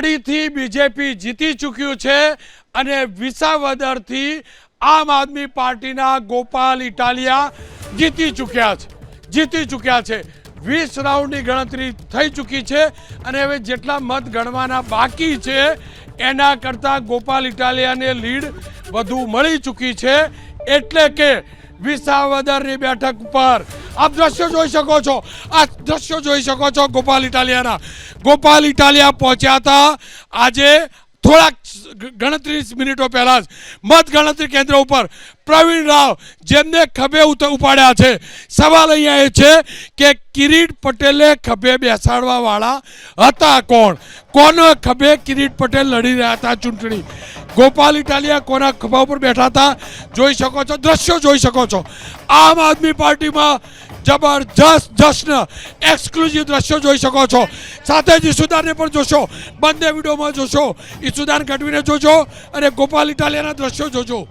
કડીથી BJP જીતી ચૂક્યું છે અને વિસાવદરથી આમ આદમી પાર્ટીના ગોપાલ ઇટાલિયા જીતી ચૂક્યા છે, જીતી ચૂક્યા છે. વીસ રાઉન્ડની ગણતરી થઈ ચૂકી છે અને હવે જેટલા મત ગણવાના બાકી છે, એના કરતાં ગોપાલ ઇટાલિયાને લીડ વધુ મળી ચૂકી છે. એટલે કે વિસાવદરની બેઠક ઉપર આપ દ્રશ્યો જોઈ શકો છો. આ દ્રશ્યો જોઈ શકો છો ગોપાલ ઇટાલિયાના. ગોપાલ ઇટાલિયા પહોંચ્યા હતા. આજે થોડાક ગણતરી મિનિટો પહેલાં જ મત ગણતરી કેન્દ્ર ઉપર પ્રવીણ રાવ જેમને ખભે ઉપાડ્યા છે. સવાલ અહીંયા એ છે કે કિરીટ પટેલે ખભે બેસાડવાવાળા હતા કોણ? કોનો ખભે કિરીટ પટેલ લડી રહ્યા હતા ચૂંટણી? ગોપાલ ઇટાલિયા કોના ખભા ઉપર બેઠા હતા? જોઈ શકો છો, દ્રશ્યો જોઈ શકો છો. આમ આદમી પાર્ટીમાં જબરજસ્ત, જશ્ન એક્સક્લુઝિવ દ્રશ્યો જોઈ શકો છો. સાથે જ ઈસુદાનને પણ જોશો. બંને વિડીયોમાં જોશો. ઈસુદાન ગઢવીને જોજો અને ગોપાલ ઇટાલિયાના દ્રશ્યો જોજો.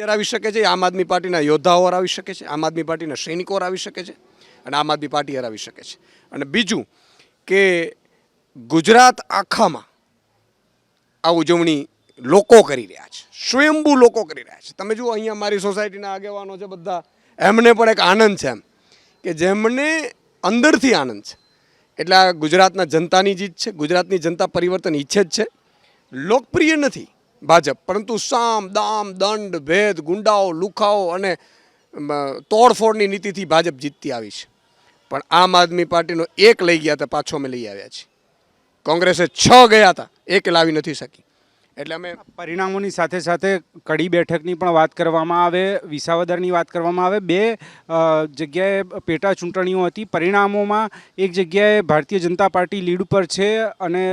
આવી શકે છે આમ આદમી પાર્ટીના યોદ્ધાઓ હરાવી શકે છે, આમ આદમી પાર્ટીના સૈનિકો હરાવી શકે છે અને આમ આદમી પાર્ટી હરાવી શકે છે. અને બીજું કે ગુજરાત આખામાં આ ઉજવણી લોકો કરી રહ્યા છે, સ્વયંભૂ લોકો કરી રહ્યા છે. તમે જુઓ, અહીંયા મારી સોસાયટીના આગેવાનો છે બધા. એમને પણ એક આનંદ છે એમ, કે જેમને અંદરથી આનંદ છે. એટલે ગુજરાતના જનતાની જીત છે, ગુજરાતની જનતા પરિવર્તન ઈચ્છે જ છે. લોકપ્રિય નથી. ભાજપ. પરંતુ સામ, દામ, દંડ, ભેદ, ગુંડાઓ, લુખાઓ અને તોડફોડની નીતિથી ભાજપ જીતતી આવી છે. પણ આમ આદમી પાર્ટીનો એક લઈ ગયા હતા, પાછો અમે લઈ આવ્યા છીએ. કોંગ્રેસે છ ગયા હતા, એક લાવી નથી શકી. એટલે અમે પરિણામોની સાથે સાથે કડી બેઠકની પણ વાત કરવામાં આવે વિસાવદરની વાત કરવામાં આવે. બે જગ્યાએ પેટા ચૂંટણીઓ હતી. પરિણામોમાં એક જગ્યાએ ભારતીય જનતા પાર્ટી લીડ પર છે અને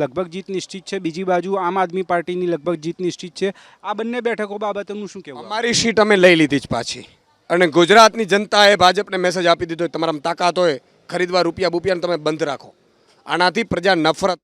લગભગ જીત નિશ્ચિત છે. બીજી બાજુ આમ આદમી પાર્ટીની લગભગ જીત નિશ્ચિત છે. આ બંને બેઠકો બાબતનું શું કહેવું? અમારી સીટ અમે લઈ લીધી જ પાછી. અને ગુજરાતની જનતાએ ભાજપને મેસેજ આપી દીધો તમારામાં તાકાત હોય ખરીદવા રૂપિયા બુપિયાને તમે બંધ રાખો. આનાથી પ્રજા નફરત